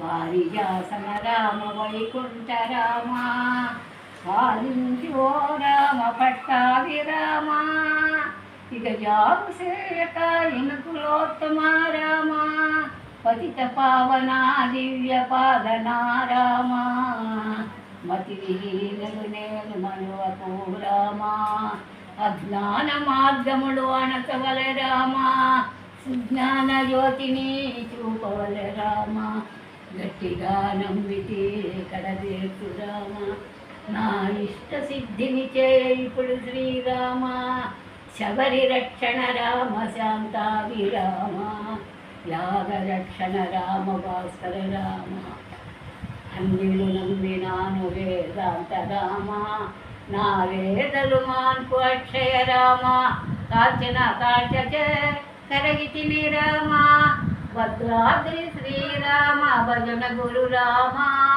వారిజాసన రామ వైకుంఠ రామ పాలించి రామ పట్టాది రామ ఇక జాగు సేక ఇనుకులోత్తమ రామ పతిత పావన దివ్య పాదనా రామ మతి విహీనలు నేను మనువకు రామ అజ్ఞాన మార్గములు అనసవల రామ సుజ్ఞాన జ్యోతిని చూపవల రామ గట్టిగా నమ్మితే కడదేసు రామ. నా ఇష్ట సిద్ధిని ఇప్పుడు శ్రీరామ. శబరి రక్షణ రామ శాంతావి రామ. యాగ రక్షణ రామ భాస్కర రామ. అన్నిలు నమ్మినాను వేదాంత రామ నా వేదలు మాన్పు అక్షయ రామ. కాల్చిన కాల్చ కరగితిని రామ. భద్రాద్రి శ్రీరామ. భజన గురు రామా.